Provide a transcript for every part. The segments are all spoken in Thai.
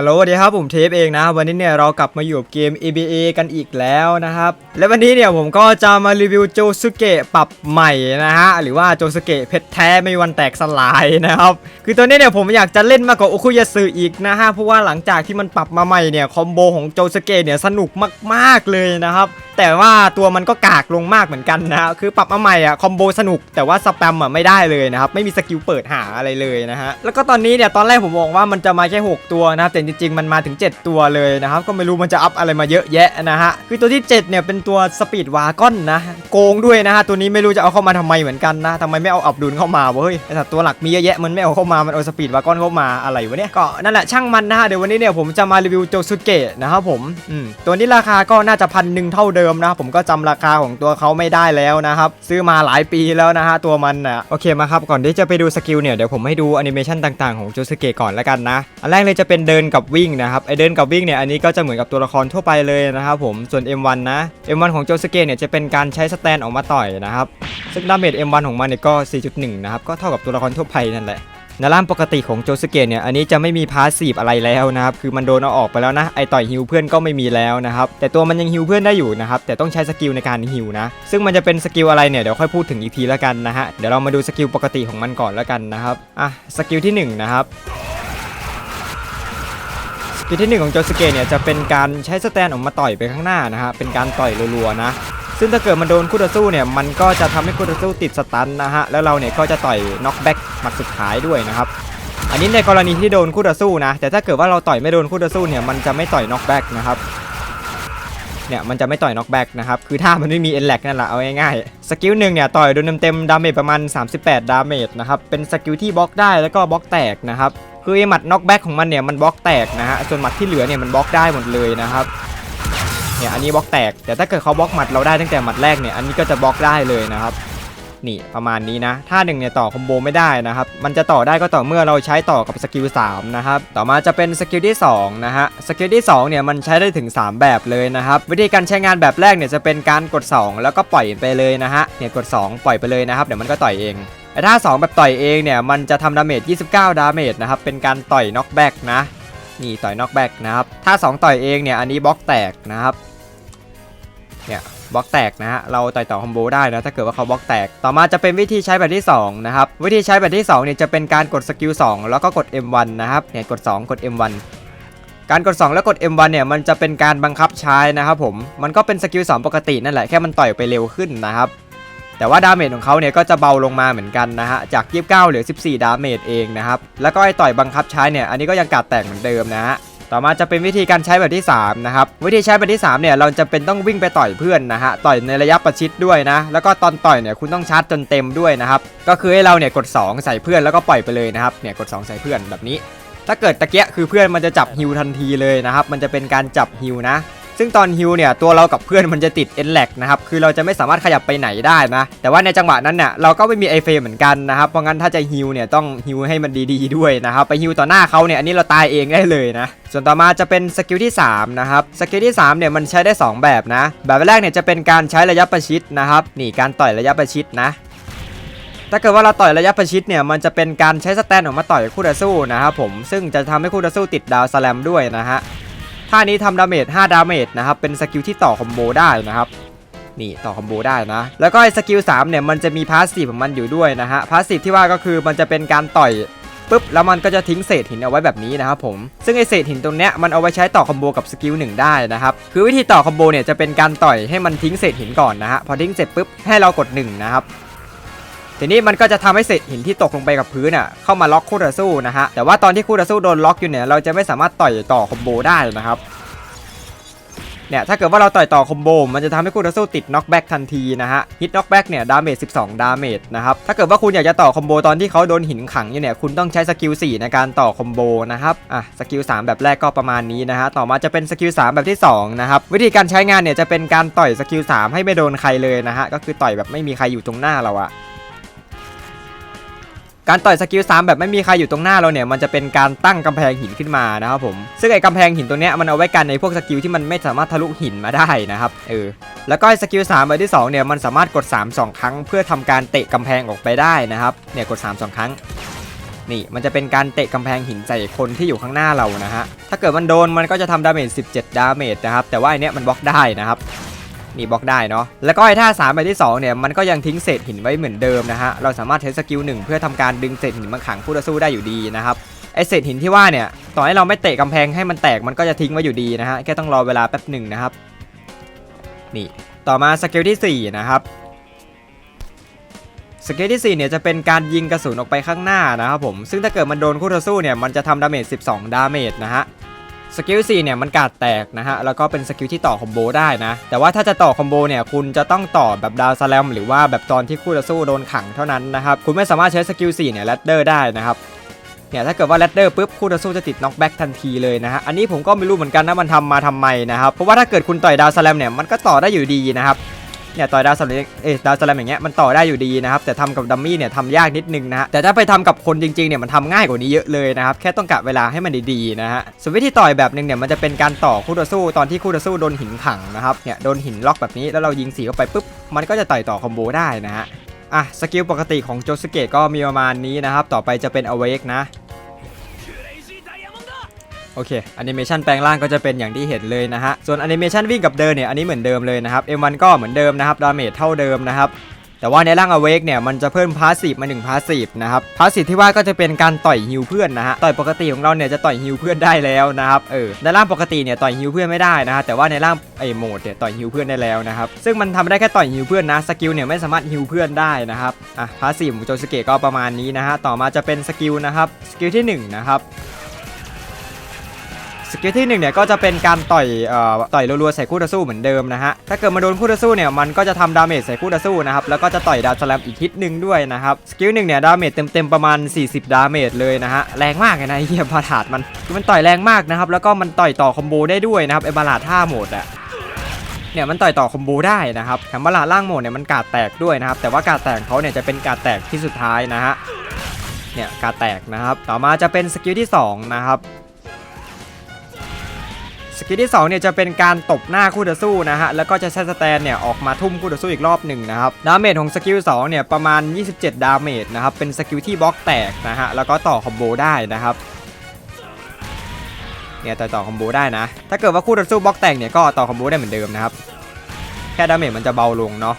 ฮัลโหลสวัสดีครับผมเทปเองนะวันนี้เนี่ยเรากลับมาอยู่กับเกม ABA กันอีกแล้วนะครับ และวันนี้เนี่ยผมก็จะมารีวิวโจสุเกะปรับใหม่นะฮะหรือว่าโจสุเกะเพชรแท้ไม่วันแตกสลายนะครับคือตัวนี้เนี่ยผมอยากจะเล่นมากกว่าโอคุยาสึอีกนะฮะเพราะว่าหลังจากที่มันปรับมาใหม่เนี่ยคอมโบของโจสุเกะเนี่ยสนุกมากๆเลยนะครับแต่ว่าตัวมันก็กากลงมากเหมือนกันนะคือปรับมาใหม่อะคอมโบสนุกแต่ว่าสแปมอะไม่ได้เลยนะครับไม่มีสกิลเปิดหาอะไรเลยนะฮะแล้วก็ตอนนี้เนี่ยตอนแรกผมมองว่ามันจะมาแค่ 6 ตัวนะแต่จจริงๆ มันมาถึง 7 ตัวเลยนะครับ ก็ไม่รู้มันจะอัพอะไรมาเยอะแยะนะฮะ คือตัวที่ 7 เนี่ยเป็นตัวสปีดวากอนนะ โกงด้วยนะฮะ ตัวนี้ไม่รู้จะเอาเข้ามาทำไมเหมือนกันนะทำไมไม่เอาอับดุลเข้ามาเว้ยไอสัตว์ตัวหลักมีเยอะแยะมันไม่เอาเข้ามา มันเอาสปีดวากอนเข้ามาอะไรวะเนี่ย ก็นั่นแหละช่างมันนะฮะ เดี๋ยววันนี้เนี่ยผมจะมารีวิวโจสุเกะนะครับผม อืม ตัวนี้ราคาก็น่าจะพันหนึ่งเท่าเดิมนะ ผมก็จำราคาของตัวเขาไม่ได้แล้วนะครับซื้อมาหลายปีแล้วนะฮะตัวมันอะโอเคมาครับก่อนที่จะไปดูสกิลเนี่ยเดี๋ยวผมให้ดูแอนิเมชันต่างๆของโจสุเกะก่อนแล้วกันนะอันแรกเลยจะเป็นเดินกับวิ่งนะครับไอเดินกับวิ่งเนี่ยอันนี้ก็จะเหมือนกับตัวละครทั่วไปเลยนะครับผมส่วน M1 นะ M1 ของโจสเกะเนี่ยจะเป็นการใช้สแตนออกมาต่อยนะครับซึ่งดาเมจ M1 ของมันเนี่ยก็ 4.1 นะครับก็เท่ากับตัวละครทั่วไปนั่นแหละนร่างปกติของโจสเกตเนี่ยอันนี้จะไม่มีพาสซีฟอะไรแล้วนะครับคือมันโดนเอาออกไปแล้วนะไอต่อยฮิวเพื่อนก็ไม่มีแล้วนะครับแต่ตัวมันยังฮิวเพื่อนได้อยู่นะครับแต่ต้องใช้สกิลในการฮิวนะซึ่งมันจะเป็นสกิลอะไรเนี่ยเดี๋ยวค่อยพูดถึงอีพีแล้วกันนะฮะเดี๋ยวเรามาดูสกิลปกติของมันก่อนแล้วกันนะครับอะสกิลที่1นะครับ สกิลที่1ของโจสเกตเนี่ยจะเป็นการใช้สแตนออกมาต่อยไปข้างหน้านะฮะเป็นการต่อยรัวๆนะซึ่งถ้าเกิดมันโดนคู่ต่อสู้เนี่ยมันก็จะทำให้คู่ต่อสู้ติดสตันนะฮะแล้วเราเนี่ยก็จะต่อยน็อกแบ็กหมัดสุดท้ายด้วยนะครับอันนี้ในกรณีที่โดนคู่ต่อสู้นะแต่ถ้าเกิดว่าเราต่อยไม่โดนคู่ต่อสู้เนี่ยมันจะไม่ต่อยน็อกแบ็กนะครับเนี่ยมันจะไม่ต่อยน็อกแบ็กนะครับคือถ้ามันไม่มีเอ็นแลกนั่นแหละเอาง่ายๆสกิลหนึ่งเนี่ยต่อยโดนเต็มๆดาเมจประมาณ 38 ดาเมจนะครับเป็นสกิลที่บล็อกได้แล้วก็บล็อกแตกนะครับ คือไอหมัดน็อกแบ็กของมันเนี่ยมันบล็อกแตกนะฮะส่วนหมัดที่เหลือเนี่ยมันบล็อกได้หมดเลยนะครับเนี่ยอันนี้บล็อกแตกแต่ถ้าเกิดเขาบล็อกหมัดเราได้ตั้งแต่หมัดแรกเนี่ยอันนี้ก็จะบล็อกได้เลยนะครับนี่ประมาณนี้นะท่าหนึ่งเนี่ยต่อคอมโบไม่ได้นะครับ มันจะต่อได้ก็ต่อเมื่อเราใช้ต่อกับสกิล3นะครับต่อมาจะเป็นสกิลที่2นะฮะสกิลที่2เนี่ยมันใช้ได้ถึง 3 แบบเลยนะครับวิธีการใช้งานแบบแรกเนี่ยจะเป็นการกด 2 แล้วก็ปล่อยไปเลยนะฮะเนี่ยกด 2 ปล่อยไปเลยนะครับเดี๋ยวมันก็ต่อยเอง ถ้า 2 แบบต่อยเองเนี่ย มันจะทำดาเมจ 29 ดาเมจนะครับ เป็นการต่อยน็อกแบ็กนะ นี่ต่อยน็อกแบ็กนะครับ ถ้า 2 ต่อยเองเนี่ย อันนี้บล็อกแตกนะครับ เนี่ยบล็อกแตกนะฮะ เราต่อยต่อคอมโบได้นะ ถ้าเกิดว่าเขาบล็อกแตก ต่อมาจะเป็นวิธีใช้แบบที่ 2 นะครับ วิธีใช้แบบที่2เนี่ยจะเป็นการกดสกิล2แล้วก็กด M1 นะครับ เนี่ยกด 2 กด M1 การกด 2 แล้วกด M1 เนี่ยมันจะเป็นการบังคับใช้นะครับผม มันก็เป็นสกิล2ปกตินั่นแหละ แค่มันต่อยไปเร็วขึ้นนะครับ แต่ว่าดาเมจของเขาเนี่ยก็จะเบาลงมาเหมือนกันนะฮะ จาก 29 เหลือ 14 ดาเมจเองนะครับ แล้วก็ไอต่อยบังคับใช้เนี่ย อันนี้ก็ยังกาดแตกเหมือนเดิมนะฮะ ต่อมาจะเป็นวิธีการใช้แบบที่ 3 นะครับ วิธีใช้แบบที่ 3 เนี่ย เราจะเป็นต้องวิ่งไปต่อยเพื่อนนะฮะ ต่อยในระยะประชิดด้วยนะ แล้วก็ตอนต่อยเนี่ยคุณต้องชาร์จจนเต็มด้วยนะครับ ก็คือให้เราเนี่ยกด 2 ใส่เพื่อนแล้วก็ปล่อยไปเลยนะครับ เนี่ยกด 2 ใส่เพื่อนแบบนี้ ถ้าเกิดตะเกียคือเพื่อนมันจะจับฮิวทันทีเลยนะครับ มันจะเป็นการจับฮิวนะ ซึ่งตอนฮิวเนี่ยตัวเรากับเพื่อนมันจะติดเอ็นแลกนะครับคือเราจะไม่สามารถขยับไปไหนได้นะแต่ว่าในจังหวะนั้นเนี่ยเราก็ไม่มีไอเฟรมเหมือนกันนะครับเพราะงั้นถ้าจะฮิวเนี่ยต้องฮิวให้มันดีๆด้วยนะครับไปฮิวต่อหน้าเขาเนี่ยอันนี้เราตายเองได้เลยนะส่วนต่อมาจะเป็นสกิลที่3นะครับสกิลที่3เนี่ยมันใช้ได้ 2 แบบนะ แบบแรกเนี่ยจะเป็นการใช้ระยะประชิดนะครับนี่การต่อยระยะประชิดนะถ้าเกิดว่าเราต่อยระยะประชิดเนี่ยมันจะเป็นการใช้สแตนออกมาต่อยคู่ต่อสู้นะครับผมซึ่งจะทำให้คู่ต่อสู้ติดดาวสแลมด้วยนะฮะ ท่านี้ทำดาเมจ5ดาเมจนะครับ เป็นสกิลที่ต่อคอมโบได้นะครับนี่ต่อคอมโบได้นะ แล้วก็ไอ้สกิล3เนี่ยมันจะมีพาสซีฟของมันอยู่ด้วยนะฮะพาสซีฟที่ว่าก็คือมันจะเป็นการต่อยปุ๊บแล้วมันก็จะทิ้งเศษหินเอาไว้แบบนี้นะครับผมซึ่งไอเศษหินตรงเนี้ยมันเอาไว้ใช้ต่อคอมโบกับสกิลหนึ่งได้นะครับคือวิธีต่อคอมโบเนี่ยจะเป็นการต่อยให้มันทิ้งเศษหินก่อนนะฮะพอทิ้งเสร็จปุ๊บให้เรากด1นะครับ ทีนี้มันก็จะทำให้เศษหินที่ตกลงไปกับพื้นอะเข้ามาล็อกคู่ต่อสู้นะฮะแต่ว่าตอนที่คู่ต่อสู้โดนล็อกอยู่เนี่ยเราจะไม่สามารถต่อยต่อคอมโบได้นะครับเนี่ยถ้าเกิดว่าเราต่อยต่อคอมโบมันจะทำให้คู่ต่อสู้ติดน็อกแบ็กทันทีนะฮะฮิตน็อกแบ็กเนี่ยดาเมจ12 ดาเมจนะครับถ้าเกิดว่าคุณอยากจะต่อคอมโบตอนที่เขาโดนหินขังอยู่เนี่ยคุณต้องใช้สกิล4ในการต่อคอมโบนะครับอะสกิล3แบบแรกก็ประมาณนี้นะฮะต่อมาจะเป็นสกิล3แบบที่2นะครับวิธีการใช้งานเนี่ยจะเป็นการต่อยสกิล3ให้ไม่โดนใครเลยนะฮะก็คือต่อยแบบไม่มีใครอยู่ตรงหน้าเราอะ การต่อยสกิล3แบบไม่มีใครอยู่ตรงหน้าเราเนี่ยมันจะเป็นการตั้งกำแพงหินขึ้นมานะครับผมซึ่งไอ้กำแพงหินตัวเนี้ยมันเอาไว้กันในพวกสกิลที่มันไม่สามารถทะลุหินมาได้นะครับเออแล้วก็ไอ้สกิล3แบบที่2เนี่ยมันสามารถกด 3 2 ครั้ง เพื่อทำการเตะกำแพงออกไปได้นะครับเนี่ยกด 3 2 ครั้ง นี่มันจะเป็นการเตะกำแพงหินใส่คนที่อยู่ข้างหน้าเรานะฮะถ้าเกิดมันโดนมันก็จะทำดาเมจ17 ดาเมจนะครับแต่ว่าไอเนี้ยมันบล็อกได้นะครับ นี่บล็อกได้เนาะแล้วก็ไอ้ท่า3แบบที่2เนี่ยมันก็ยังทิ้งเศษหินไว้เหมือนเดิมนะฮะเราสามารถใช้สกิลหนึ่งเพื่อทำการดึงเศษหินมาขังคู่ต่อสู้ได้อยู่ดีนะครับไอเศษหินที่ว่าเนี่ยต่อให้เราไม่เตะกำแพงให้มันแตกมันก็จะทิ้งไว้อยู่ดีนะฮะแค่ต้องรอเวลาแป๊บหนึ่งนะครับนี่ต่อมาสกิลที่4นะครับสกิลที่4เนี่ยจะเป็นการยิงกระสุนออกไปข้างหน้านะครับผมซึ่งถ้าเกิดมันโดนคู่ต่อสู้เนี่ยมันจะทำดาเมจ12 ดาเมจนะฮะ สกิล4เนี่ยมันกาดแตกนะฮะแล้วก็เป็นสกิลที่ต่อคอมโบได้นะแต่ว่าถ้าจะต่อคอมโบเนี่ยคุณจะต้องต่อแบบดาวสแลมหรือว่าแบบตอนที่คู่ต่อสู้โดนขังเท่านั้นนะครับคุณไม่สามารถใช้สกิล4เนี่ยแรดเดอร์ได้นะครับเนี่ยถ้าเกิดว่าแรดเดอร์ปุ๊บคู่ต่อสู้จะติดน็อกแบ็กทันทีเลยนะฮะอันนี้ผมก็ไม่รู้เหมือนกันนะมันทำมาทำไมนะครับเพราะว่าถ้าเกิดคุณต่อยดาวสแลมเนี่ยมันก็ต่อได้อยู่ดีนะครับ เนี่ยต่อยดาวสแลมเอยดาวสแลมอย่างเงี้ยมันต่อได้อยู่ดีนะครับแต่ทำกับดัมมี่เนี่ยทำยากนิดนึงนะฮะแต่ถ้าไปทำกับคนจริงๆเนี่ยมันทำง่ายกว่านี้เยอะเลยนะครับแค่ต้องกะเวลาให้มันดีๆนะฮะส่วนวิธีต่อยแบบหนึงเนี่ยมันจะเป็นการต่อคู่ต่อสู้ตอนที่คู่ต่อสู้โดนหินขังนะครับเนี่ยโดนหินล็อกแบบนี้แล้วเรายิงสีเข้าไปปุ๊บมันก็จะต่อยต่อคอมโบได้นะฮะอะสกิลปกติของโจสเกตก็มีประมาณนี้นะครับต่อไปจะเป็น awake นะ โอเคแอนิเมชันแปลงร่างก็จะเป็นอย่างที่เห็นเลยนะฮะ ส่วนแอนิเมชันวิ่งกับเดินเนี่ยอันนี้เหมือนเดิมเลยนะครับ M1 ก็เหมือนเดิมนะครับดาเมจเท่าเดิมนะครับแต่ว่าในร่าง Awake เนี่ยมันจะเพิ่มพาสซีฟมา1พาสซีฟนะครับพาสซีฟที่ว่าก็จะเป็นการต่อยฮิวเพื่อนนะฮะต่อยปกติของเราเนี่ยจะต่อยฮิวเพื่อนได้แล้วนะครับเออในร่างปกติเนี่ยต่อยฮิวเพื่อนไม่ได้นะฮะแต่ว่าในร่างไอ้โหมดเนี่ยต่อยฮิวเพื่อนได้แล้วนะครับซึ่งมันทำได้แค่ต่อยฮิวเพื่อนนะสกิลเนี่ยไม่สามารถฮิวเพื่อนได้นะครับอะพาสซีฟของโจสเกะก็ประมาณนี้นะฮะต่อมาจะเป็นสกิลนะครับสกิลที่หนึ่งนะครับ สกิลที่หนึ่งเนี่ยก็จะเป็นการต่อยเอ่อต่อยรัวๆใส่คู่ต่อสู้เหมือนเดิมนะฮะถ้าเกิดมาโดนคู่ต่อสู้เนี่ยมันก็จะทำดาเมจใส่คู่ต่อสู้นะครับแล้วก็จะต่อยดาวสแลมอีกฮิตหนึ่งด้วยนะครับสกิลหนึ่งเนี่ยดาเมจเต็มๆประมาณ 40 ดาเมจเลยนะฮะแรงมากเลยนะเฮียบาลาดมันคือมันต่อยแรงมากนะครับแล้วก็มันต่อยต่อคอมโบได้ด้วยนะครับไอบาลาดท่าโหมดอะเนี่ยมันต่อยต่อคอมโบได้นะครับแถมบาลาดล่างโหมดเนี่ยมันกาดแตกด้วยนะครับแต่ว่ากาดแตกเขาเนี่ยจะเป็นกาดแตกที่สุดท้ายนะฮะเนี่ยกาดแตกนะครับ ต่อมาจะเป็นสกิลที่สองนะครับ สกิลที่2เนี่ยจะเป็นการตบหน้าคู่ต่อสู้นะฮะแล้วก็จะใช้สแตนเนี่ยออกมาทุ่มคู่ต่อสู้อีกรอบหนึ่งนะครับดาเมจของสกิล2เนี่ยประมาณ 27 ดาเมจนะครับเป็นสกิลที่บล็อกแตกนะฮะแล้วก็ต่อคอมโบได้นะครับเนี่ยต่อต่อคอมโบได้นะ ถ้าเกิดว่าคู่ต่อสู้บล็อกแตกเนี่ยก็ต่อคอมโบได้เหมือนเดิมนะครับ แค่ดาเมจมันจะเบาลงเนาะ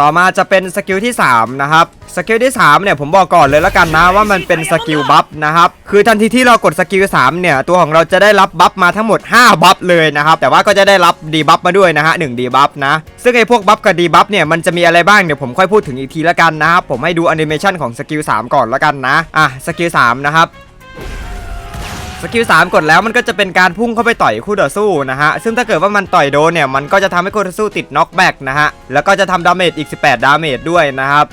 ต่อมาจะเป็นสกิลที่ 3 นะครับสกิลที่ 3 เนี่ยผมบอกก่อนเลยแล้วกันนะว่ามันเป็นสกิลบัฟนะครับคือทันทีที่เรากดสกิล3เนี่ยตัวของเราจะได้รับบัฟมาทั้งหมด 5 บัฟเลยนะครับแต่ว่าก็จะได้รับดีบัฟมาด้วยนะฮะ1ดีบัฟนะ ซึ่งไอ้พวกบัฟกับดีบัฟเนี่ยมันจะมีอะไรบ้างเดี๋ยวผมค่อยพูดถึงอีกทีละกันนะครับผมให้ดูแอนิเมชันของสกิล3ก่อนละกันนะอะสกิล3นะครับ สกิล3กดแล้วมันก็จะเป็นการพุ่งเข้าไปต่อยคู่ต่อสู้นะฮะ ซึ่งถ้าเกิดว่ามันต่อยโดนเนี่ย มันก็จะทำให้คู่ต่อสู้ติดน็อกแบ็กนะฮะ แล้วก็จะทำดาเมจอีก 18 ดาเมจด้วยนะครับ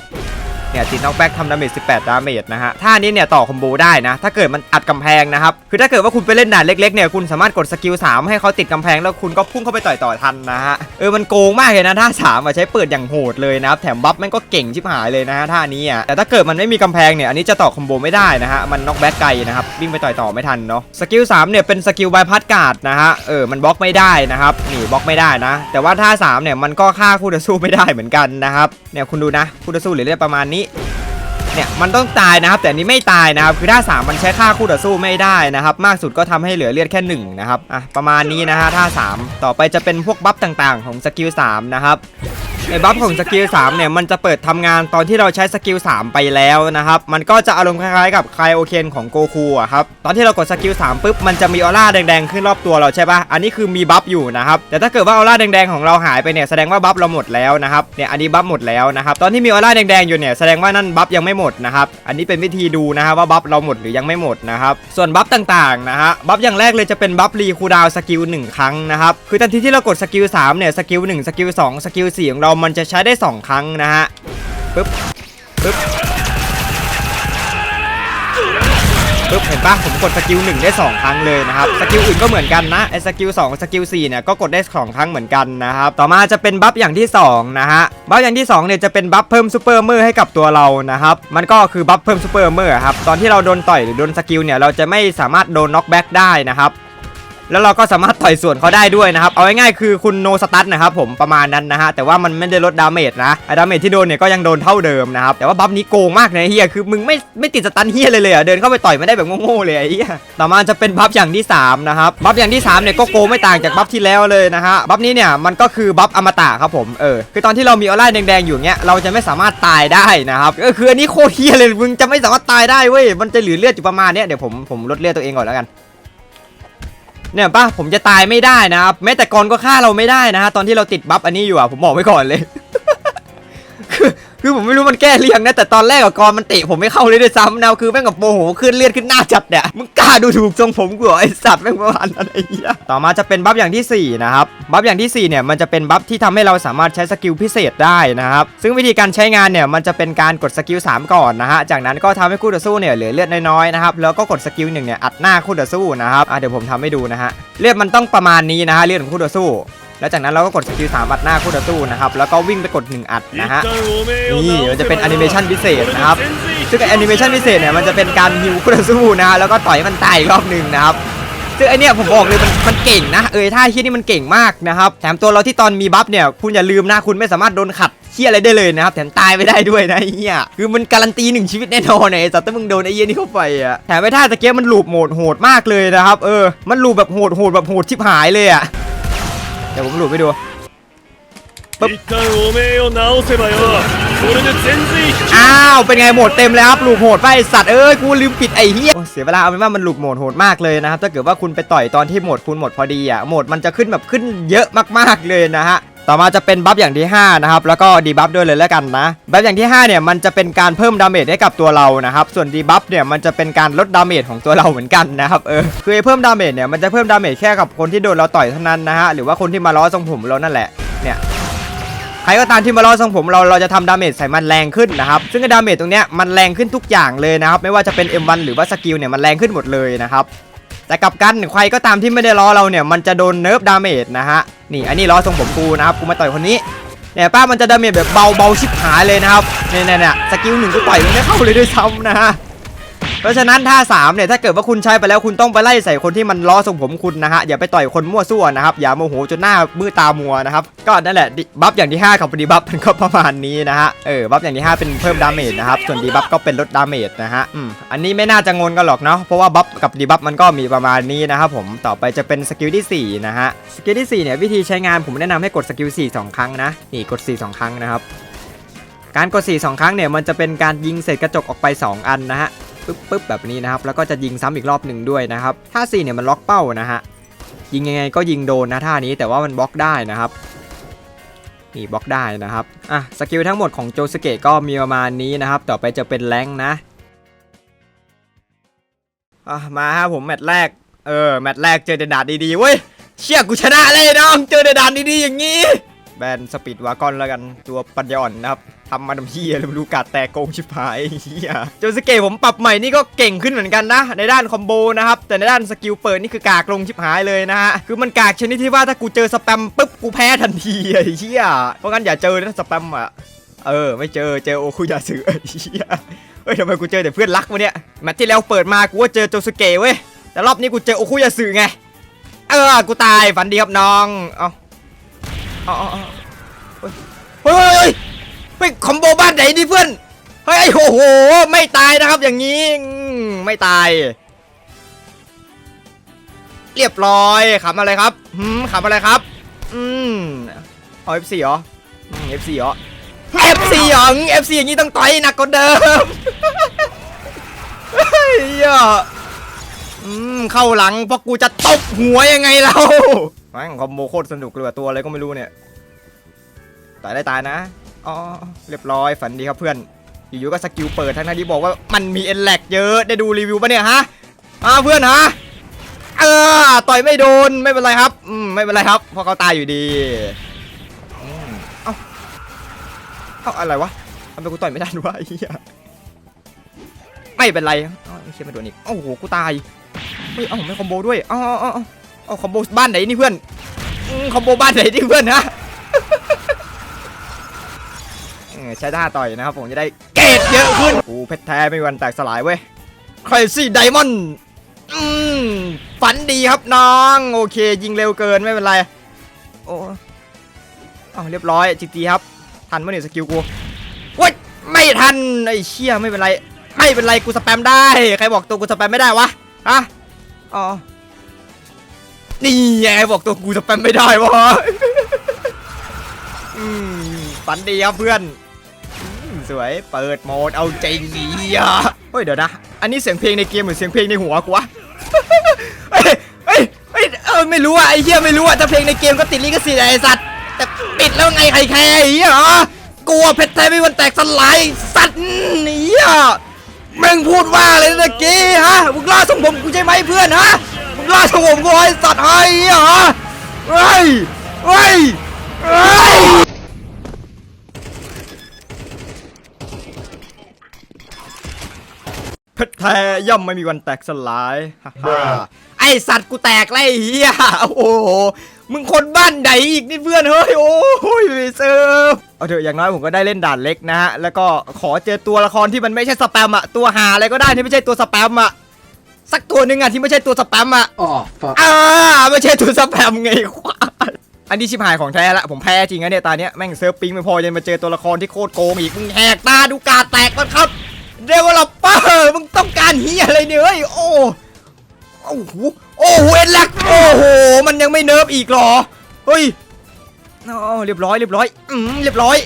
เนี่ยติดน็อกแบ็กทำดาเมจ18 ดาเมจนะฮะท่านี้เนี่ยต่อคอมโบได้นะ ถ้าเกิดมันอัดกำแพงนะครับ คือถ้าเกิดว่าคุณไปเล่นด่านเล็กๆเนี่ยคุณสามารถกดสกิล3ให้เขาติดกำแพงแล้วคุณก็พุ่งเข้าไปต่อยต่อทันนะฮะ เออมันโกงมากเลยนะท่า3อะใช้เปิดอย่างโหดเลยนะครับแถมบัฟมันก็เก่งชิบหายเลยนะฮะท่านี้อะแต่ถ้าเกิดมันไม่มีกำแพงเนี่ยอันนี้จะต่อคอมโบไม่ได้นะฮะมันน็อกแบ็กไกลนะครับวิ่งไปต่อยต่อไม่ทันเนาะสกิล3เนี่ยเป็นสกิลบายพัดกาดนะฮะเออมันบล็อกไม่ได้นะครับนี่บล็อกไม่ได้นะ แต่ว่าท่า3เนี่ยมันก็ฆ่าคู่ต่อสู้ไม่ได้เหมือนกันนะครับเนี่ยคุณดูนะคู่ต่อสู้เหลือประมาณนี้เนี่ยมันต้องตายนะครับ แต่นี้ไม่ตายนะครับคือถ้า3มันใช้ค่าคู่ต่อสู้ไม่ได้นะครับ มากสุดก็ทำให้เหลือเลือดแค่1นะครับอะประมาณนี้นะฮะท่า3 ต่อไปจะเป็นพวกบัฟต่างๆ ของสกิล3นะครับ ไอ้บัฟของสกิล3เนี่ยมันจะเปิดทำงานตอนที่เราใช้สกิล3ไปแล้วนะครับ มันก็จะอารมณ์คล้ายๆกับไคโอเคนของโกคูอะครับ ตอนที่เรากดสกิล3ปุ๊บมันจะมีออร่าแดงๆขึ้นรอบตัวเราใช่ปะอันนี้คือมีบัฟอยู่นะครับ แต่ถ้าเกิดว่าออร่าแดงๆของเราหายไปเนี่ยแสดงว่าบัฟเราหมดแล้วนะครับ เนี่ยอันนี้บัฟหมดแล้วนะครับ ตอนที่มีออร่าแดงๆอยู่เนี่ยแสดงว่านั่นบัฟยังไม่หมดนะครับ อันนี้เป็นวิธีดูนะฮะว่าบัฟเราหมดหรือยังไม่หมดนะครับ ส่วนบัฟต่างๆนะฮะ บัฟอย่างแรกเลยจะเป็นบัฟรีคูดาวสกิลหนึ่งครั้งนะครับ คือทันทีที่เรากดสกิล3เนี่ยสกิล1สกิล2สกิล4ของเรามันจะใช้ได้สองครั้งนะฮะปึ๊บปึ๊บปึ๊บเห็นปะผมกดสกิล1ได้ 2 ครั้งเลยนะครับสกิลอื่นก็เหมือนกันนะไอ้สกิล2สกิล4เนี่ยก็กดได้ 2 ครั้งเหมือนกันนะครับต่อมาจะเป็นบัฟอย่างที่2นะฮะบัฟอย่างที่2เนี่ยจะเป็นบัฟเพิ่มซูเปอร์เมอร์ให้กับตัวเรานะครับมันก็คือบัฟเพิ่มซูเปอร์เมอร์ครับตอนที่เราโดนต่อยหรือโดนสกิลเนี่ยเราจะไม่สามารถโดนน็อกแบ็กได้นะครับ แล้วเราก็สามารถต่อยส่วนเขาได้ด้วยนะครับเอาง่ายๆคือคุณโนสตัทนะครับผมประมาณนั้นนะฮะแต่ว่ามันไม่ได้ลดดาเมจนะไอ้ดาเมจที่โดนเนี่ยก็ยังโดนเท่าเดิมนะครับแต่ว่าบัฟนี้โกงมากนะเฮียคือมึงไม่ไม่ติดสตันเฮียเลยเลยอะเดินเข้าไปต่อยไม่ได้แบบโง่ๆเลยไอ้เฮียต่อมาจะเป็นบัฟอย่างที่สามนะครับบัฟอย่างที่สามเนี่ยก็โกงไม่ต่างจากบัฟที่แล้วเลยนะฮะบัฟนี้เนี่ยมันก็คือบัฟอมตะครับผมเออคือตอนที่เรามีออร่าแดงๆอยู่เงี้ยเราจะไม่สามารถตายได้นะครับก็คืออันนี้โคตรเฮียเลยมึงจะไม่สามารถตายได้เว้ยมันจะเหลือเลือดอยู่ประมาณเนี้ยเดี๋ยวผมผมลดเลือดตัวเองก่อนแล้วกัน เนี่ยป่ะผมจะตายไม่ได้นะครับแม้แต่กรก็ฆ่าเราไม่ได้นะฮะตอนที่เราติดบัฟอันนี้อยู่อะผมบอกไว้ก่อนเลย คือผมไม่รู้มันแก้เรียงนะแต่ตอนแรกกับกรมันเตะผมไม่เข้าเลยด้วยซ้ำนะคือแม่งกับโมโหขึ้นเลือดขึ้นหน้าจัดเนี่ยมึงกล้าดูถูกทรงผมกูเหรอไอสัตว์แม่งประมาณนั้นไอ้เหี้ยต่อมาจะเป็นบัฟอย่างที่สี่นะครับบัฟอย่างที่สี่เนี่ยมันจะเป็นบัฟที่ทำให้เราสามารถใช้สกิลพิเศษได้นะครับซึ่งวิธีการใช้งานเนี่ยมันจะเป็นการกดสกิล3ก่อนนะฮะจากนั้นก็ทำให้คู่ต่อสู้เนี่ยเหลือเลือดน้อยๆนะครับแล้วก็กดสกิลหนึ่งเนี่ยอัดหน้าคู่ต่อสู้นะครับอะเดี๋ยวผมทำให้ดูนะฮะเลือดมันต้องประมาณนี้นะฮะเลือดของคู่ต่อสู้ แล้วจากนั้นเราก็กดสกิล3อัดหน้าคู่ต่อสู้นะครับแล้วก็วิ่งไปกด 1 อัดนะฮะนี่มันจะเป็นแอนิเมชันพิเศษนะครับซึ่งแอนิเมชันพิเศษเนี่ยมันจะเป็นการฮิวคู่ต่อสู้นะฮะแล้วก็ต่อยให้มันตายอีกรอบหนึ่งนะครับซึ่งไอเนี้ยผมบอกเลยมันมันเก่งนะเออท่าเฮี้ยนี่มันเก่งมากนะครับแถมตัวเราที่ตอนมีบัฟเนี่ยคุณอย่าลืมนะคุณไม่สามารถโดนขัดเฮี้ยอะไรได้เลยนะครับแถมตายไม่ได้ด้วยนะไอ้เฮียคือมันการันตีหนึ่งชีวิตแน่นอนไอ้สัตว์ถ้ามึงโดนไอ้เฮี้ยนี่เข้าไปอะแถมไอ้ท่าตะเกียบมันลูบโหมดโหดมากเลยนะครับเออมันลูบแบบโหดโหดแบบโหดชิบหายเลยอะ เดี๋ยวผมหลุดไปดูปึ๊บอ้าว เป็นไงโหมดเต็มแล้วครับหลุมโหดไปสัตว์เอ้ยกูลืมปิดไอ้เหี้ยเสียเวลาเอาไว้ว่ามันหลุมโหมดโหดมากเลยนะครับถ้าเกิดว่าคุณไปต่อยตอนที่โหมดคุณหมดพอดีอะโหมดมันจะขึ้นแบบขึ้นเยอะมากๆเลยนะฮะ ต่อมาจะเป็นบัฟอย่างที่ 5 นะครับ แล้วก็ดีบัฟด้วยเลยแล้วกันนะบัฟอย่างที่ 5 เนี่ยมันจะเป็นการเพิ่มดาเมจให้กับตัวเรานะครับ ส่วนดีบัฟเนี่ยมันจะเป็นการลดดาเมจของตัวเราเหมือนกันนะครับเออคือเพิ่มดาเมจเนี่ยมันจะเพิ่มดาเมจแค่กับคนที่โดนเราต่อยเท่านั้นนะฮะหรือว่าคนที่มาล้อทรงผมเรานั่นแหละเนี่ยใครก็ตามที่มาล้อทรงผมเราเราจะทำดาเมจใส่มันแรงขึ้นนะครับซึ่งดาเมจตรงเนี้ยมันแรงขึ้นทุกอย่างเลยนะครับไม่ว่าจะเป็น M1 หรือว่าสกิลเนี่ยมันแรงขึ้นหมดเลยนะครับ แต่กับกันใครก็ตามที่ไม่ได้ล้อเราเนี่ยมันจะโดนเนิร์ฟดาเมจนะฮะนี่อันนี้ล้อทรงผมกูนะครับกูมาต่อยคนนี้เนี่ยป้ามันจะดาเมจแบบเบาเบาชิบหายเลยนะครับเนี่ยเนี่ยเนสกิลหนึ่งก็ต่อยมันไม่เข้าเลยด้วยซ้ำนะฮะ เพราะฉะนั้นท่า3เนี่ยถ้าเกิดว่าคุณใช้ไปแล้วคุณต้องไปไล่ใส่คนที่มันล้อทรงผมคุณนะฮะอย่าไปต่อยคนมั่วซั่วนะครับอย่าโมโหจนหน้ามืดตามัวนะครับก็นั่นแหละบัฟอย่างที่5กับดีบัฟมันก็ประมาณนี้นะฮะเออบัฟอย่างที่ 5 เป็นเพิ่มดาเมจนะครับส่วนดีบัฟก็เป็นลดดาเมจนะฮะอืมอันนี้ไม่น่าจะงงกันหรอกเนาะเพราะว่าบัฟกับดีบัฟมันก็มีประมาณนี้นะครับผมต่อไปจะเป็นสกิลที่สี่นะฮะสกิลที่สี่เนี่ยวิธีใช้งานผมแนะนำให้กดสกิล4 2 ครั้งนะนี่กด 4 2 ครั้งนะครับการกด 4 2 ครั้งเนี่ยมันจะเป็นการยิงเศษกระจกออกไป 2 อันนะฮะ ปึ๊บปึ๊บแบบนี้นะครับแล้วก็จะยิงซ้ำอีกรอบหนึ่งด้วยนะครับท่า4เนี่ยมันล็อกเป้านะฮะยิงยังไงก็ยิงโดนนะท่านี้แต่ว่ามันบล็อกได้นะครับนี่บล็อกได้นะครับอะสกิลทั้งหมดของโจสเกะก็มีประมาณนี้นะครับ ต่อไปจะเป็นแรงนะอะมาฮะผมแมตช์แรกเออแมตช์แรกเจอเดนดาดดีๆเว้ยเชี่ยกูชนะเลยน้องเจอเดนดาดดีๆอย่างนี้ แบนสปีดวากอนแล้วกันตัวปัญญาอ่อนนะครับทำมาดำเฮียเลยไม่รู้กาดแตกโกงชิบหายเฮียโจสเกะผมปรับใหม่นี่ก็เก่งขึ้นเหมือนกันนะ ในด้านคอมโบนะครับ แต่ในด้านสกิลเปิดนี่คือกากลงชิบหายเลยนะฮะ คือมันกากชนิดที่ว่าถ้ากูเจอสแปมปุ๊บกูแพ้ทันทีไอ้เฮียเพราะงั้นอย่าเจอนะสแปมอะ เออ ไม่เจอเจอโอคุยาสึไอ้เฮียเฮ้ยทำไมกูเจอแต่เพื่อนรักวะเนี่ยแมตที่แล้วเปิดมากูว่าเจอโจสเกะเว้ยแต่รอบนี้กูเจอโอคุยาสึไงเออกูตายฝันดีครับน้อง เอา เอาเอาเอาเฮ้ยเฮ้ยคอมโบบ้านไหนดิเพื่อน เฮ้ยโอ้โห ไม่ตายนะครับอย่างนี้ ไม่ตาย เรียบร้อยขำอะไรครับหืมขำอะไรครับ อืมเอา F4 เหรออืม F4 เหรอ F4 เหรออืม F4 อย่างนี้ต้องต่อยหนักกว่าเดิมเฮ้ยอะอืมเข้าหลังเพราะกูจะตบหัวยังไงเรา แม่งคอมโบโคตรสนุกเลยว่ะตัวอะไรก็ไม่รู้เนี่ยตายได้ตายนะอ๋อเรียบร้อยฝันดีครับเพื่อน อยู่ๆก็สกิลเปิดทั้งที่บอกว่ามันมีเอ็นแลกเยอะได้ดูรีวิวปะเนี่ยฮะอ่าเพื่อนฮะเออต่อยไม่โดนไม่เป็นไรครับอืมไม่เป็นไรครับเพราะเขาตายอยู่ดีอืมเอ้าเอ้าอะไรวะทำไมกูต่อยไม่ได้วะไอ้เหี้ยไม่เป็นไรเอ้าไม่เชื่อมาโดนอีกโอ้โหกูตายเฮ้ยเอ้าไม่คอมโบด้วยอ้าเอ้าเอ้าเอ้า เอาคอมโบบ้านไหนนี่เพื่อนคอมโบบ้านไหนนี่เพื่อนนะใช้ท่าต่อยนะครับผมจะได้เกรดเยอะขึ้นโอ้เพชรแท้ไม่วันแตกสลายเว้ยใครซี่ไดมอนด์ฝันดีครับน้อง โอเค ยิงเร็วเกินไม่เป็นไร โอ้เอาเรียบร้อยจีจีครับ ทันเมื่อนี่สกิลกูว้ยไม่ทันไอ้เชี่ยไม่เป็นไร ไม่เป็นไรกูสแปมได้ ใครบอกตัวกูสแปมไม่ได้วะอะอ๋อ นี่ไงบอกตัวกูสแปมไม่ได้วะอืมฝันดีครับเพื่อนสวยเปิดโหมดเอาใจริงดีอะเฮ้ยเดี๋ยวนะ อันนี้เสียงเพลงในเกมหรือเสียงเพลงในหัวกูวะเฮ้ยเฮ้ยเฮ้ยเออไม่รู้อะไอ้เหี้ยไม่รู้อะถ้าเพลงในเกมก็ติดลิขสิทธิ์ไอ้สัตว์แต่ปิดแล้วไงใครแคร์ไอ้เหี้ยเหรอกลัวเพชรไทยไม่วันแตกสลายสัตว์นี่อะมึงพูดว่าอะไรเมื่อกี้ฮะมึงล่าส่งผมกูใช่ไหมเพื่อนฮะ มึงล่าส่งผมกูไอ้สัตว์ไอ้เหี้ยเหรอเฮ้ยเฮ้ยเฮ้ยเพชรแท้ย่อมไม่มีวันแตกสลายฮ่าฮ่าไอสัตว์กูแตกเลยไอ้เฮียโอ้โหมึงคนบ้านไหนอีกนี่เพื่อนเฮ้ยโอ้ยเซิร์ฟเอาเถอะอย่างน้อยผมก็ได้เล่นด่านเล็กนะฮะแล้วก็ขอเจอตัวละครที่มันไม่ใช่สแปมอะตัวหาอะไรก็ได้ที่ไม่ใช่ตัวสแปมอะ สักตัวหนึ่งอะที่ไม่ใช่ตัวสแปมอะ Oh, fuck. อ่าไม่ใช่ตัวสแปมไงควายอันนี้ชิบหายของแท้ละผมแพ้จริงนะเนี่ยตาเนี้ยแม่งเซิร์ฟปิงไม่พอยังมาเจอตัวละครที่โคตรโกงอีกมึงแหกตาดูกาแตกก่อนครับเดเวลลอปเปอร์มึงต้องการเฮียอะไรเนี่ยเฮ้ยโอ้โอ้โหโอ้โหเอ็นแลกโอ้โหมันยังไม่เนิร์ฟอีกเหรอเฮ้ยอ๋อเรียบร้อยเรียบร้อยอืมเรียบร้อย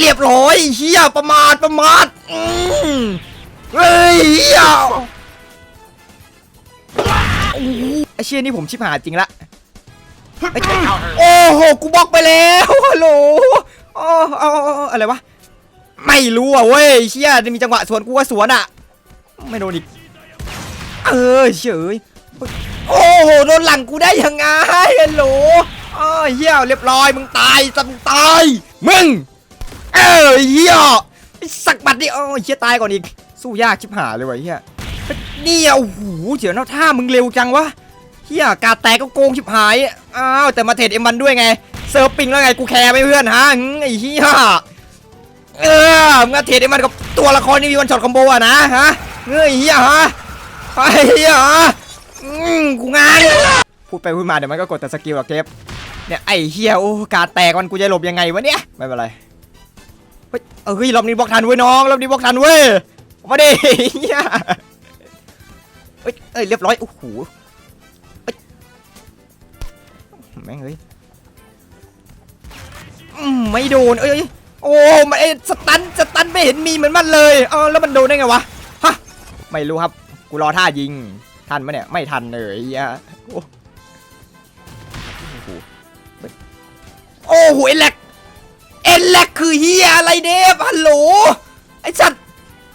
เรียบร้อยเฮียประมาทประมาทอืมเฮ้ยเฮีย ไอเชี่ยนี่ผมชิบหายจริงละไอ้โอ้โห กูบล็อกไปแล้วฮัลโหลอ๋อเอาเอาเอาอะไรวะ ไม่รู้อะเว้ยเชี่ยจะมีจังหวะสวนกูว่าสวนอะ ไม่โดนอีก เออเฉยโอ้โห โดนหลังกูได้ยังไงฮัลโหลอ๋อเหี้ยเรียบร้อย มึงตายสัตว์มึงตาย มึง เออเหี้ยไอ้สักบัดดิโอ้ยเหี้ยตายก่อนอีก สู้ยากชิบหายเลยวะเหี้ย เนี่ยโอ้โหเดี๋ยวนะท่ามึงเร็วจังวะเฮียกาแตกก็โกงชิบหายอ้าวแต่มาเทรดเอ็มมันด้วยไงเซิร์ฟปิงแล้วไงกูแคร์ไหมเพื่อนฮะไอ้เฮียเออมึงมาเทรดเอ็มมันกับตัวละครนี่มีวันช็อตคอมโบอะนะฮะเฮ้ยเฮียฮะไอ้เฮียฮะอืมกูงานพูดไปพูดมาเดี๋ยวมันก็กดแต่สกิลอะเกฟเนี่ยไอ้เฮียโอ้กาแตกมันกูจะหลบยังไงวะเนี่ยไม่เป็นไรเฮ้ยเอ้ยรอบนี้บล็อกทันเว้ยน้องรอบนี้บล็อกทันเว้ยมาดิเฮีย อ้ยเอ้ยเรียบร้อยโอ้โหแม่งเอ้ยไม่โดนเอ้ยเอ้ยโอ้มันไอ้สตันสตันไม่เห็นมีเหมือนมันเลยเออแล้วมันโดนได้ไงวะฮะไม่รู้ครับกูรอท่ายิงทันไหมเนี่ยไม่ทันเลยอะโอ้โหเฮ้ยโอ้โหเอ็นแลกเอ็นแลกคือเฮียอะไรเดฟฮัลโหลไอ้สัตว์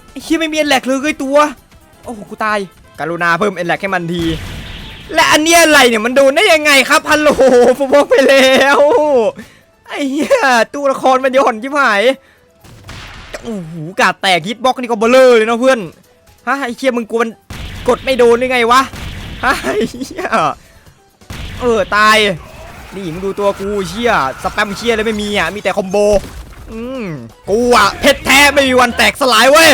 ไอเฮียไม่มีเอ็นแลกเลยตัวโอ้โหกูตาย กรุณาเพิ่มเอ็นแลกให้มันที และอันเนี้ยอะไรเนี่ยมันโดนได้ยังไงครับฮัลโหลผมบอกไปแล้วไอ้เหี้ยตัวละครมันย่อนชิบหายโอ้โหกาดแตกฮิตบ็อกนี่ก็เบลอเลยนะเพื่อนฮะไอ้เชี่ยมึงกวนกดไม่โดนได้ไงวะฮะไอ้เหี้ยเออตายนี่มึงดูตัวกูเชี่ยสแปมเชี่ยเลยไม่มีอะมีแต่คอมโบอืมกูอะเพชรแท้ไม่มีวันแตกสลายเว้ย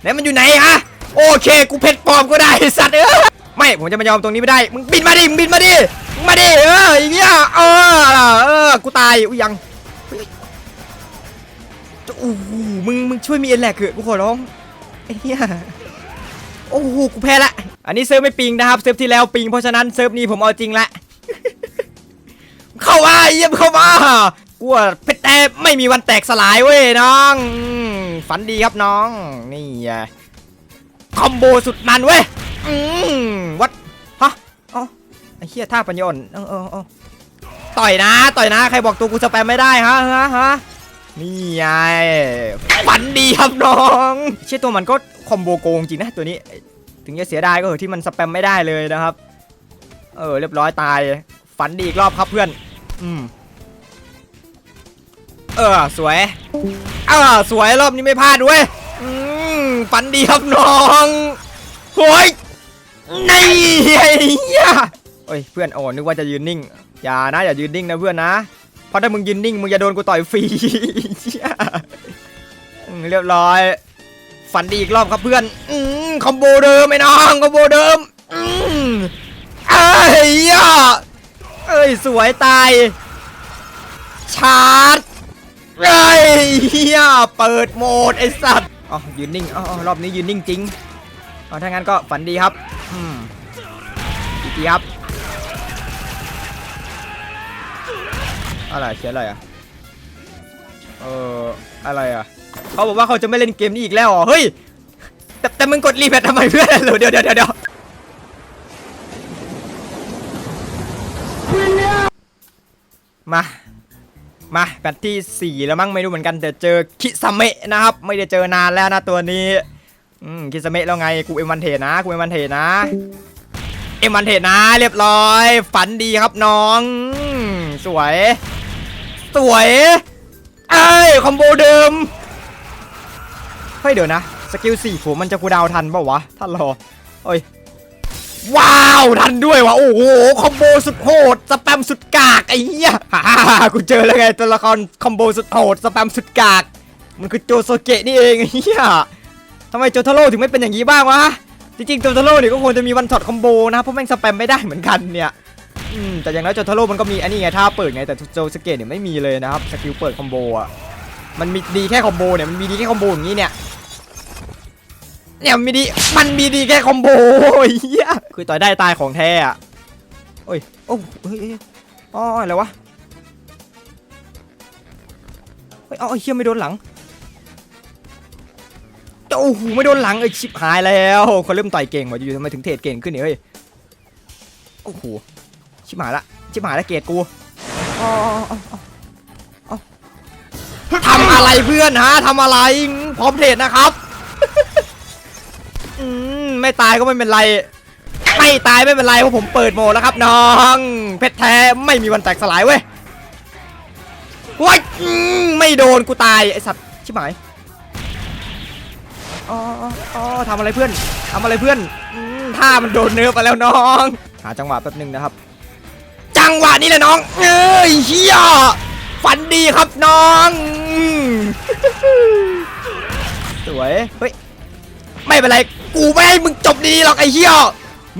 ไหนมันอยู่ไหนฮะ โอเค กูเพชรปลอมก็ได้สัตว์เออไม่ผมจะมายอมตรงนี้ไม่ได้มึงบินมาดิมึงบินมาดิมึงมาดิเอออย่างเงี้ยเออเออกูตายอุ้ยยังโอ้โหมึงมึงช่วยมีเอ็นแหลกเถอะกูขอร้องไอ้เหี้ยโอ้โหกูแพ้ละอันนี้เซิร์ฟไม่ปิงนะครับเซิร์ฟที่แล้วปิงเพราะฉะนั้นเซิร์ฟนี้ผมเอาจริงละเข้ามาเยี่ยมเข้ามากูว่าเพชรแต่ไม่มีวันแตกสลายเว้ยน้อง ฝันดีครับน้องนี่ไง คอมโบสุดมันเว้ย อืมวัดฮะเอ๋อไอ้เหี้ยท่าปัญญาอ่อนเออเออเออต่อยนะ ต่อยนะ ใครบอกตัวกูสแปมไม่ได้ฮะฮะฮะนี่ไงฝันดีครับน้องเชี่ยตัวมันก็คอมโบโกงจริงนะตัวนี้ ถึงจะเสียดายก็เถอะที่มันสแปมไม่ได้เลยนะครับ เออเรียบร้อยตาย ฝันดีอีกรอบครับเพื่อน อืมเออสวย เออสวยรอบนี้ไม่พลาดเว้ยอืม ฝันดีครับน้องโอ้ยในเหี้ยเอ้ยเพื่อนโอ้นึกว่าจะยืนนิ่ง อย่านะอย่ายืนนิ่งนะเพื่อนนะ เพราะถ้ามึงยืนนิ่งมึงจะโดนกูต่อยฟรีเรียบร้อย ฝันดีอีกรอบครับเพื่อนอืมคอมโบเดิมไอ้น้องคอมโบเดิมอืมอ่าอ้ยเอ้ยสวยตาย ชาร์จเอ้ยเฮียเปิดโหมดไอสัตว์ อ๋อยืนนิ่งอ๋อรอบนี้ยืนนิ่งจริงอ๋อถ้างั้นก็ฝันดีครับอืมดีครับอะไรเขียนอะไรอะเอออะไรอะเขาบอกว่าเขาจะไม่เล่นเกมนี้อีกแล้วเหรอเฮ้ยแต่แต่มึงกดรีแพททำไมเพื่อนเดี๋ยวเดี๋ยวเดี๋ยวมา มาแพทที่ 4 แล้วมั้งไม่รู้เหมือนกันแต่เจอคิซาเมะนะครับ ไม่ได้เจอนานแล้วนะตัวนี้อืมคิซาเมะแล้วไงกูเอ็มวันเทนะกูเอ็มวันเทนะเอ็มวันเทนะ เรียบร้อย ฝันดีครับน้อง สวย สวยเอ้ยคอมโบเดิมเฮ้ยเดี๋ยวนะ สกิลสี่ผมมันจะกูดาวทันเปล่าวะถ้ารอเอ้ย ว้าวทันด้วยวะโอ้โหคอมโบสุดโหดสแปมสุดกากไอ้เหี้ยฮ่าฮ่าฮ่ากูเจอแล้วไงตัวละครคอมโบสุดโหดสแปมสุดกาก มันคือโจโซเกะนี่เองไอ้เหี้ยทำไมโจทาโร่ถึงไม่เป็นอย่างนี้บ้างวะจริงๆโจทาโร่เนี่ยก็ควรจะมีวันช็อตคอมโบนะเพราะแม่งสแปมไม่ได้เหมือนกันเนี่ยอืมแต่อย่างน้อยโจทาโร่มันก็มีอันนี้ไงท่าเปิดไงแต่โจสเกตเนี่ยไม่มีเลยนะครับสกิลเปิดคอมโบอะมันมีดีแค่คอมโบเนี่ยมันมีดีแค่คอมโบอย่างนี้เนี่ย เนี่ยมันมีดีมันมีดีแค่คอมโบเฮียคือต่อยได้ตายของแท้อะโอ้ยโอ้เฮ้ยเฮ้ยอ๋ออะไรวะเฮ้ยอ๋อเฮียไม่โดนหลังโอ้โหไม่โดนหลังเอ้ชิบหายแล้วเขาเริ่มต่อยเก่งว่ะอยู่ทำไมถึงเทรดเก่งขึ้นเนี่ยเฮ้ยโอ้โหชิบหายละชิบหายละเกรดกูทำอะไรเพื่อนฮะทำอะไรพร้อมเทรดนะครับ อืมไม่ตายก็ไม่เป็นไร ไม่ตายไม่เป็นไรเพราะผมเปิดโหมดแล้วครับน้อง เพชรแท้ไม่มีวันแตกสลายเว้ยว้ายไม่โดนกูตายไอสัตว์ชิบหายอ๋ออ๋อทำอะไรเพื่อนทำอะไรเพื่อนอถ้ามันโดนเนื้อไปแล้วน้อง หาจังหวะแป๊บหนึงนะครับ จังหวะนี้แหละน้อง เอ้ยเฮียฝันดีครับน้อง สวย เฮ้ย ไม่เป็นไร กูไม่ให้มึงจบดีหรอกไอ้เหี้ย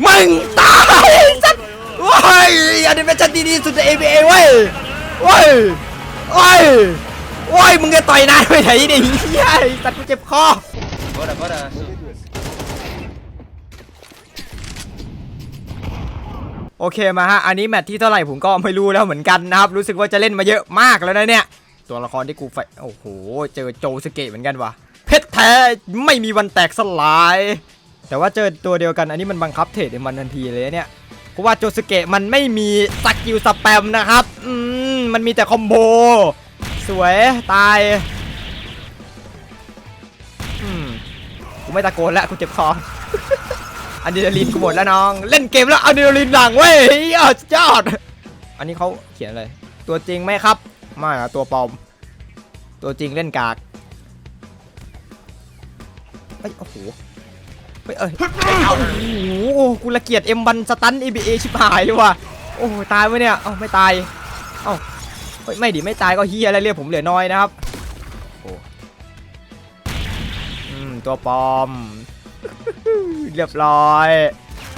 มึงตายสัตว์ว้ายอันนี้เป็นชั้นที่ดีสุดใน ABA เว้ยเว้ายว้ายว้ยมึงจะต่อยนานไปไหนเนี่ยเหี้ยไอ้สัตว์กูเจ็บคอโอเคมาฮะ อันนี้แมตช์ที่เท่าไหร่ผมก็ไม่รู้แล้วเหมือนกันนะครับ รู้สึกว่าจะเล่นมาเยอะมากแล้วนะเนี่ย ตัวละครที่กูไฟ โอ้โห เจอโจสเกะเหมือนกันว่ะ ชรแท้ไม่มีวันแตกสลาย แต่ว่าเจอตัวเดียวกันอันนี้มันบังคับเทรดในมันทันทีเลยเนี่ยเพราะว่าโจสเกะมันไม่มีสกิลสแปมนะครับอืมมันมีแต่คอมโบสวยตายอืมกูไม่ตะโกนแล้วกูเจ็บคออะดรีนาลีนกูหมดแล้วน้อง เล่นเกมแล้วอะดรีนาลีนหลังเว้ยยสุดยอด อันนี้เขาเขียนอะไรตัวจริงไหมครับ ไม่อะตัวปลอม ตัวจริงเล่นกาก เฮ้ยโอ้โหเฮ้ยเอ้ยโอ้โหกูละเกียดเอ็มบันสตัน EBA ชิบหายเลยว่ะโอ้โหตายไหมเนี่ยเอ้าไม่ตายเอ้าเฮ้ยไม่ดิไม่ตายก็เฮียอะไรเรียกผมเหลือน้อยนะครับโอ้อืมตัวปลอม เรียบร้อย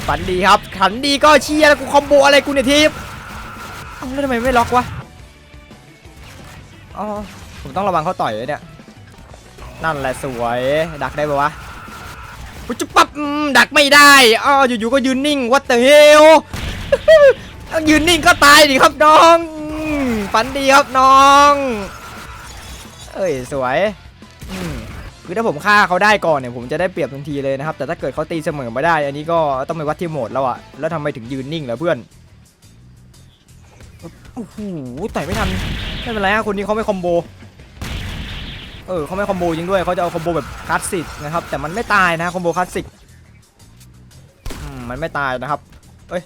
ฝันดีครับขันดีก็เชียร์แล้วกูคอมโบอะไรกูเนี่ยทีมเอ้าแล้วทำไมไม่ล็อกวะอ๋อผมต้องระวังเขาต่อยเลยเนี่ย นั่นแหละสวย ดักได้ปะวะปุ๊บจุ๊บปั๊บดักไม่ได้อ้ออยู่ๆก็ยืนนิ่ง what the hell ยืนนิ่งก็ตายดิครับน้องฝันดีครับน้อง เอ้ยสวยคือถ้าผมฆ่าเขาได้ก่อนเนี่ยผมจะได้เปรียบทันทีเลยนะครับ แต่ถ้าเกิดเขาตีเสมอมาได้ อันนี้ก็ต้องไปวัดที่โหมดแล้วอะแล้วทำไมถึงยืนนิ่งล่ะเพื่อนโอ้โหต่อยไม่ทันไม่เป็นไรฮะคนนี้เขาไม่คอมโบ เออเขาไม่คอมโบจริงด้วยเขาจะเอาคอมโบแบบคลาสสิกนะครับแต่มันไม่ตายนะคอมโบคลาสสิกมันไม่ตายนะครับเอ้ย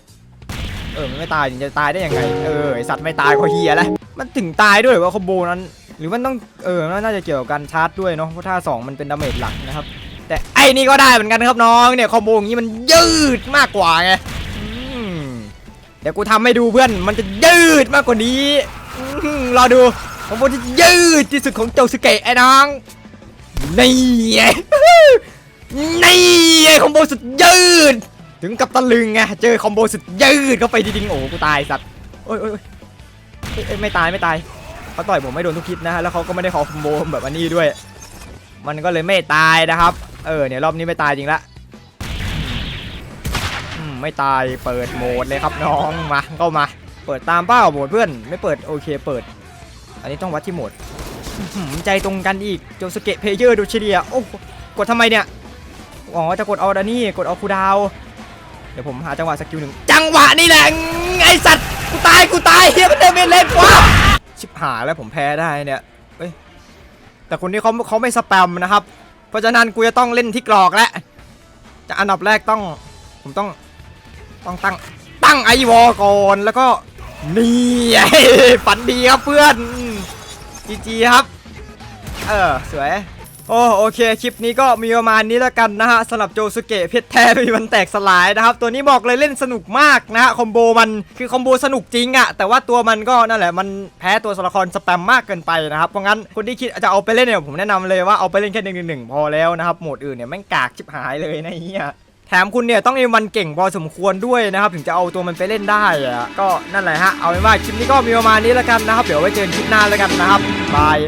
เออมันไม่ตายจะตายได้ยังไงเออไอสัตว์ไม่ตายก็เฮียแล้วมันถึงตายด้วยว่าคอมโบนั้น หรือมันต้องเออน่าจะเกี่ยวกับการชาร์จด้วยเนาะเพราะท่าสองมันเป็นดาเมจหลักนะครับแต่ไอ้นี่ก็ได้เหมือนกันครับน้องเนี่ยคอมโบอย่างนี้มันยืดมากกว่าไงเดี๋ยวกูทำให้ดูเพื่อนมันจะยืดมากกว่านี้รอดู คอมโบที่ยืดที่สุดของโจสเกะไอ้น้องนี่ไงนี่ไงคอมโบสุดยืด ถึงกับตะลึงไงเจอคอมโบสุดยืดเข้าไปจริงโอ้กูตายสัตว์โอ้ยโอ้ยโอ้ยเอ้ยไม่ตายไม่ตายเขาต่อยผมไม่โดนทุกคิดนะฮะแล้วเขาก็ไม่ได้ขอคอมโบแบบอันนี้ด้วย มันก็เลยไม่ตายนะครับ เออเนี่ยรอบนี้ไม่ตายจริงละไม่ตายเปิดโหมดเลยครับน้องมาเข้ามา เปิดตามเป้าโหมดเพื่อน ไม่เปิดโอเคเปิด อันนี้ต้องวัดที่โหมดใจตรงกันอีกโจสเกะเพเยอร์ดูเฉลี่ยโอ้กดทำไมเนี่ยอ๋อจะกดเอาดานี่กดเอาคูดาว เดี๋ยวผมหาจังหวะสกิลหนึ่งจังหวะนี่แหละไอสัตว์กูตายกูตายเฮียมันเดินไม่เล่นวะชิบหายแล้วผมแพ้ได้เนี่ยเอ้ยแต่คนนี้เขาเขาไม่สแปมนะครับ เพราะฉะนั้นกูจะต้องเล่นที่กรอกแล้วจะอันดับแรกต้องผมต้องต้องตั้งตั้งไอวอก่อนแล้วก็ นี่ไอ้ฝันดีครับเพื่อนจีจีครับ เออ สวย โอ้โอเค คลิปนี้ก็มีประมาณนี้แล้วกันนะฮะสำหรับโจสุเกะเพชรแท้ม่มีวันแตกสลายนะครับ ตัวนี้บอกเลยเล่นสนุกมากนะฮะคอมโบมันคือคอมโบสนุกจริงอะแต่ว่าตัวมันก็นั่นแหละมันแพ้ตัวสละครสแปมมากเกินไปนะครับ เพราะงั้นคนที่คิดจะเอาไปเล่นเนี่ยผมแนะนำเลยว่าเอาไปเล่นแค่หนึ่งหนึ่งพอแล้วนะครับโหมดอื่นเนี่ยแม่งกากชิบหายเลยนะเฮีย แถมคุณเนี่ยต้องเอมันเก่งพอสมควรด้วยนะครับถึงจะเอาตัวมันไปเล่นได้อะก็นั่นแหละฮะเอาเป็นว่าคลิปนี้ก็มีประมาณนี้แล้วกันนะครับ เดี๋ยวไว้เจอกันคลิปหน้าแล้วกันนะครับบาย